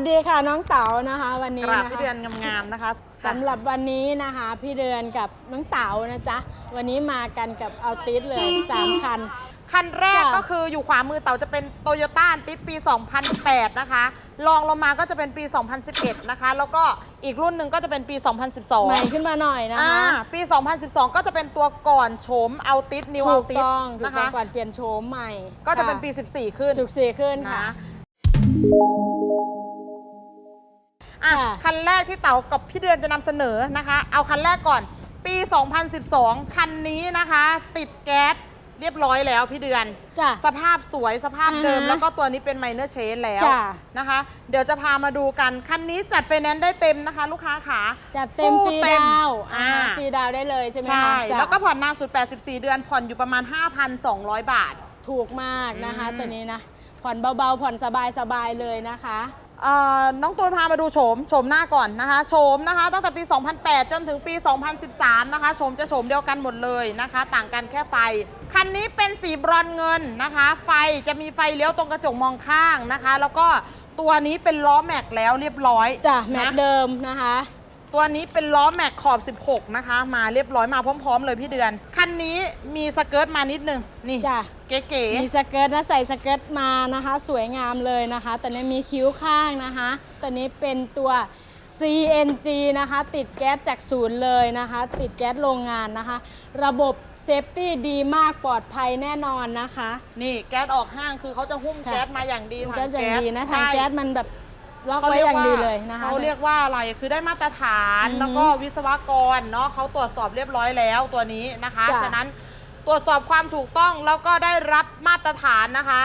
วัสดีค่ะน้องเต๋านะคะ วันนี้กราบนะพี่คะเดือนงามๆนะคะสำหรับวันนี้นะคะ พี่เดือนกับน้องเต๋านะจ๊ะวันนี้มากันกับเอาติสเลยสามคัน คันแรกจ้ะก็คืออยู่ขวามือเต่าจะเป็นโตโยต้าติดปี 2008 นะคะรองลงมาก็จะเป็นปี 2011 นะคะ แล้วก็อีกรุ่นหนึ่งก็จะเป็นปีใหม่2012ขึ้นมาหน่อยนะอ่าคะปี 2012 ก็จะเป็นตัวก่อนโฉมเอาติดนิวถูเอากติดต้องถูกนะต้อคะงก่อนเปลี่ยนโฉมใหม่ ก็จะเป็นค่ปี 14 ขึ้นถูกสี่ขึ้นค่ะ อะค่ะ คันแรกที่เต๋ากับพี่เดือนจะนำเสนอนะคะ เอาคันแรกก่อน ปี 2012 คันนี้นะคะ ติดแก๊สเรียบร้อยแล้วพี่เดือน จ้ะ สภาพสวยสภาพเดิม อ่าฮะแล้วก็ตัวนี้เป็นไมเนอร์เชนแล้วจ้ะ นะคะ เดี๋ยวจะพามาดูกัน คันนี้จัดไฟแนนซ์ได้เต็มนะคะ ลูกค้าขาจัดเต็มคู่ฟรีเต็มดาวอ่าฟรีดาวได้เลยใช่ไหมใช่คะจ้ะแล้วก็ผ่อนนานสุด 84 เดือน ผ่อนอยู่ประมาณ 5,200 บาท ถูกมากนะคะ อืม ตัวนี้นะ ผ่อนเบาๆ ผ่อนสบายๆเลยนะคะเอ่อ น้องตูนพามาดูโฉมโฉมหน้าก่อนนะคะโฉมนะคะ ตั้งแต่ปี 2008 จนถึงปี 2013 นะคะโฉมจะโฉมเดียวกันหมดเลยนะคะ ต่างกันแค่ไฟ คันนี้เป็นสีบรอนซ์เงินนะคะ ไฟจะมีไฟเลี้ยวตรงกระจกมองข้างนะคะ แล้วก็ตัวนี้เป็นล้อแม็กแล้วเรียบร้อยจ้ะแม็กนะเดิมนะคะ ตัวนี้เป็นล้อแม็กขอบ 16 นะคะ มาเรียบร้อยมาพร้อม ๆ เลยพี่เดือน คันนี้มีสเกิร์ตมานิดนึง นี่จ้ะ เก๋มีสเกิร์ตนะใส่สเกิร์ตมานะคะ สวยงามเลยนะคะ แต่นี้มีคิ้วข้างนะคะ ตัวนี้เป็นตัว CNG นะคะ ติดแก๊สจากศูนย์เลยนะคะ ติดแก๊สโรงงานนะคะ ระบบเซฟตี้ดีมากปลอดภัยแน่นอนนะคะๆ นี่แก๊สออกห้างคือเขาจะหุ้มค่ะแก๊สมาอย่างดีมันถัก็งจะแก๊สดีนะทางได้แก๊สมันแบบ ล็อกเขาไว้เรียอกย่างว่าดีเลยนะคะ เขาเรียกว่าอะไรคือได้มาตรฐานอือฮึแล้วก็วิศวกรเนาะเขาตรวจสอบเรียบร้อยแล้วตัวนี้นะคะ จ้ะ ฉะนั้นตรวจสอบความถูกต้องแล้วก็ได้รับมาตรฐานนะคะ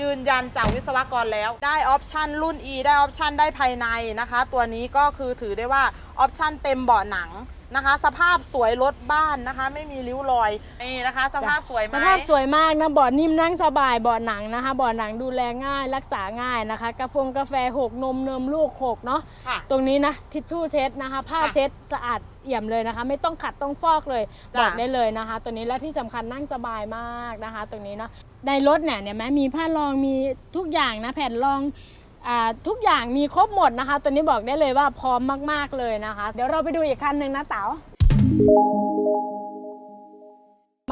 ยืนยันจากวิศวกรแล้วได้ออปชันรุ่น E ได้ออปชันได้ภายในนะคะ ตัวนี้ก็คือถือได้ว่าออปชันเต็มเบาะหนัง นะคะ สภาพสวยรถบ้านนะคะ ไม่มีริ้วรอยนี่นะคะ สภาพสวยไหมสภาพสวยมากนะเบาะนิ่มนั่งสบายเบาะหนังนะคะเบาะหนังดูแลง่ายรักษาง่ายนะคะ กาแฟกาแฟหกนมเนมลูกหกเนาะค่ะ ตรงนี้นะทิชชู่เช็ดนะคะ ผ้าค่ะเช็ดสะอาดเอี่ยมเลยนะคะ ไม่ต้องขัดต้องฟอกเลยจ้ะ บอกได้เลยนะคะ ตัวนี้และที่สำคัญนั่งสบายมากนะคะ ตรงนี้เนาะในรถเนี่ยเนี่ยแม้มีผ้ารองมีทุกอย่างนะแผ่นรองอ่า ทุกอย่างมีครบหมดนะคะ ตัวนี้บอกได้เลยว่าพร้อมมากๆเลยนะคะ เดี๋ยวเราไปดูอีกคันหนึ่งนะเต๋า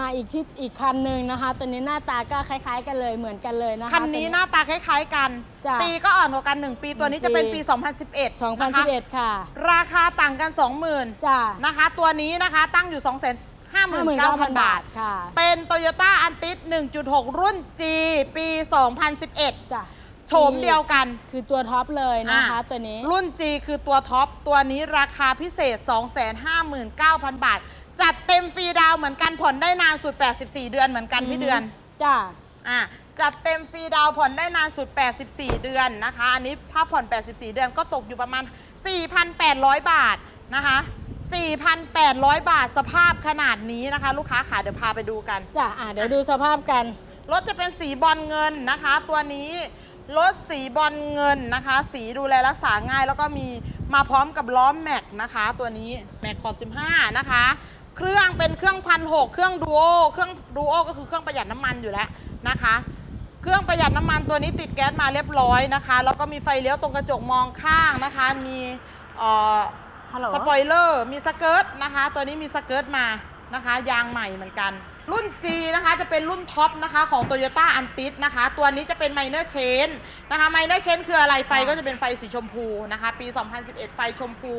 มาอีกที่อีกคันหนึ่งนะคะ ตัวนี้หน้าตาก็คล้าย ๆ กันเลยเหมือนกันเลยนะคะคันนี้หน้าตาคล้าย ๆ กัน จ้ะปีก็อ่อนกว่ากัน 1 ปีตัวนี้จะเป็นปี ปี 2011นะคะ2011 ค่ะราคาต่างกัน 20,000จ้านะคะ ตัวนี้นะคะตั้งอยู่ 259,000 บาท ค่ะเป็น Toyota a n t i s 1.6 รุ่น G ปี 2011 จ้ะ โฉมเดียวกัน คือตัวท็อปเลยนะคะอะตัวนี้ รุ่น G คือตัวท็อป ตัวนี้ราคาพิเศษ 259,000 บาท จัดเต็มฟรีดาวน์เหมือนกันผ่อนได้นานสุด 84 เดือนเหมือนกันพี่เดือน จ้าอะจัดเต็มฟรีดาวน์ผ่อนได้นานสุด 84 เดือนนะคะ อันนี้ถ้าผ่อน 84 เดือนก็ตกอยู่ประมาณ 4,800 บาทนะคะ 4,800 บาทสภาพขนาดนี้นะคะ ลูกค้าขาเดี๋ยวพาไปดูกัน จ้ะอะเดี๋ยวดูสภาพกัน รถจะเป็นสีบอลเงินนะคะ ตัวนี้ รถสีบอลเงินนะคะ สีดูแลรักษาง่าย แล้วก็มีมาพร้อมกับล้อแม็กนะคะ ตัวนี้แม็กขอบ15 นะคะ เครื่องเป็นเครื่องพันหเครื่องดูโอเครื่องดูโอก็คือเครื่องประหยัดน้ำมันอยู่แล้วนะคะ เครื่องประหยัดน้ำมันตัวนี้ติดแก๊สมาเรียบร้อยนะคะ แล้วก็มีไฟเลี้ยวตรงกระจกมองข้างนะคะ มีเอ่อฮัลโหลสปอยเลอร์มีสเกิร์ตนะคะ ตัวนี้มีสเกิร์ตมานะคะ ยางใหม่เหมือนกัน รุ่น G นะคะจะเป็นรุ่นท็อปนะคะของ Toyota a n t i s นะคะ ตัวนี้จะเป็น Minor Change นะคะ Minor Change คืออะไรไฟก็จะเป็นไฟสีชมพูนะคะ ปี 2011 ไฟชมพู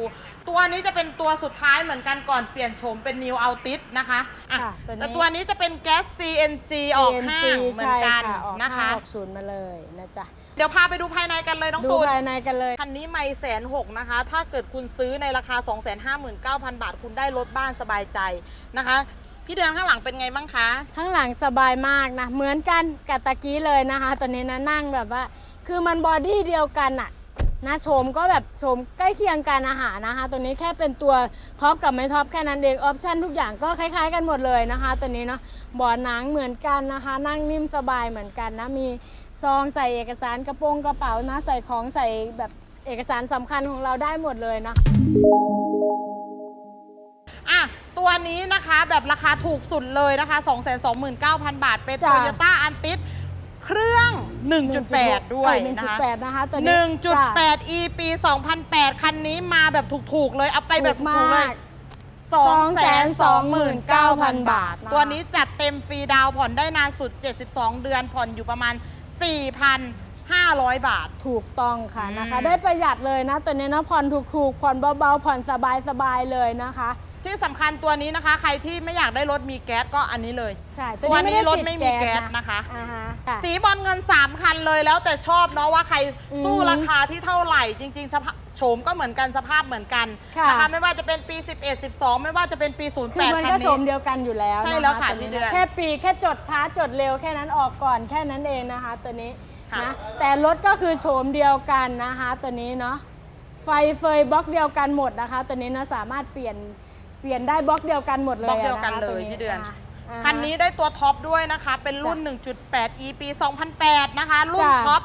ตัวนี้จะเป็นตัวสุดท้ายเหมือนกันก่อนเปลี่ยนโฉมเป็น New Altis นะคะอะค่ะตัวนี้ แต่ตัวนี้จะเป็นแก๊ส CNG ออกห้างเหมือนกันใช่ออกนะคะห้างออกศูนย์มาเลยนะจ๊ะ เดี๋ยวพาไปดูภายในกันเลยน้องดูตูน ภายในกันเลย คันนี้ไม่แสนหกนะคะ ถ้าเกิดคุณซื้อในราคา 259,000 บาท คุณได้รถบ้านสบายใจนะคะ พี่เดือนข้างหลังเป็นไงบ้างคะ ข้างหลังสบายมากนะ เหมือนกันกับตะกี้เลยนะคะตัวนี้นะนั่งแบบว่า คือมันบอดี้เดียวกันอะนะโฉมก็แบบโฉมใกล้เคียงกันอาหารนะคะ ตัวนี้แค่เป็นตัวท็อปกับไม่ท็อปแค่นั้นเองออปชั่นทุกอย่างก็คล้ายๆกันหมดเลยนะคะ ตัวนี้เนาะเบาะหนังเหมือนกันนะคะ นั่งนิ่มสบายเหมือนกันนะ มีซองใส่เอกสารกระโปรงกระเป๋านะ ใส่ของใส่แบบเอกสารสำคัญของเราได้หมดเลยนะ ตัวนี้นะคะ แบบราคาถูกสุดเลยนะคะ 229,000 บาท เป็นจ้ะ Toyota a n t i s เครื่อง 1.8 ด้วยหนึ่งนะจุดคะ แปดนะคะตัวนี้จ้ะ 1.8 e ปี 2008 คันนี้มาแบบถูกๆเลย เอาไปแบบถูกถูกๆเลยมาก229,000 บาทนะคะตัวนี้จัดเต็มฟรีดาวน์ผ่อนได้นานสุด 72 เดือนผ่อนอยู่ประมาณ 4,500 บาท ถูกต้องค่ะอืมนะคะได้ประหยัดเลยนะตัวนี้นะผ่อนถูกๆผ่อนเบาๆผ่อนสบายๆเลยนะคะ ที่สำคัญตัวนี้นะคะ ใครที่ไม่อยากได้รถมีแก๊สก็อันนี้เลย ใช่ตัวนี้รถติดไม่มีแก๊สนะคะ อ่าฮะค่ะ สีบอลเงิน 3 คันเลยแล้วแต่ชอบเนาะว่าใครสู้อืม ราคาที่เท่าไหร่จริงๆสภาพ โฉมก็เหมือนกันสภาพเหมือนกันค่ะนะคะไม่ว่าจะเป็นปี 11 12 ไม่ว่าจะเป็นปี 08คือมันคันก็ชนี้มเดียวกันอยู่แล้วใช่นแล้วค่ะตัวพี่เดือนแค่ปีแค่จดช้าจดเร็วแค่นั้นออกก่อนแค่นั้นเองนะคะ ตัวนี้ค่ะ นะแต่รถก็คือโฉมเดียวกันนะคะ ตัวนี้เนาะไฟเฟยบล็อกเดียวกันหมดนะคะ ตัวนี้นะสามารถเปลี่ยนเปลี่ยนได้บล็อกเดียวกันหมดเลยบล็อกเดียวกันะะเลยตัวพี่เดือนะอ่าคันนี้ได้ตัวท็อปด้วยนะคะ เป็นรุ่น 1.8 e ปี 2008 นะคะ รุ่นจ้ะท็อป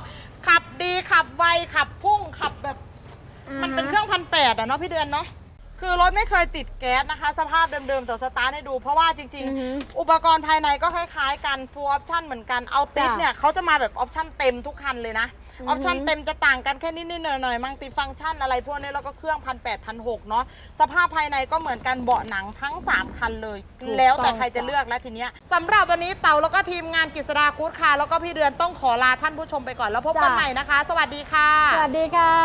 ขับดีขับไว ขับพุ่งขับแบบอ่า มันเป็นเครื่องพันแปดอะเนาะพี่เดือนเนาะคือรถไม่เคยติดแก๊สนะคะ สภาพเดิมๆแต่สตาร์ทให้ดู เพราะว่าจริงอือหือๆอุปกรณ์ภายในก็คล้ายๆกัน full option เหมือนกันเอาติดจ้ะเนี่ยเขาจะมาแบบออปชั่นเต็มทุกคันเลยนะอืออหืออปชั่นเต็มจะต่างกันแค่นิดๆหน่อยๆมังติฟังก์ชันอะไรพวกนี้แล้วก็เครื่องพันแปดพันหกเนาะสภาพภายในก็เหมือนกันเบาะหนังทั้ง 3 คันเลยถูกแล้วแต่ต้องใครจะจ้ะเลือกแล้วทีเนี้ยสำหรับวันนี้เต่าแล้วก็ทีมงานกฤษดากู๊ดคาร์แล้วก็พี่เดือนต้องขอลาท่านผู้ชมไปก่อนแล้วพบกันจ้ะใหม่นะคะ สวัสดีค่ะ สวัสดีค่ะ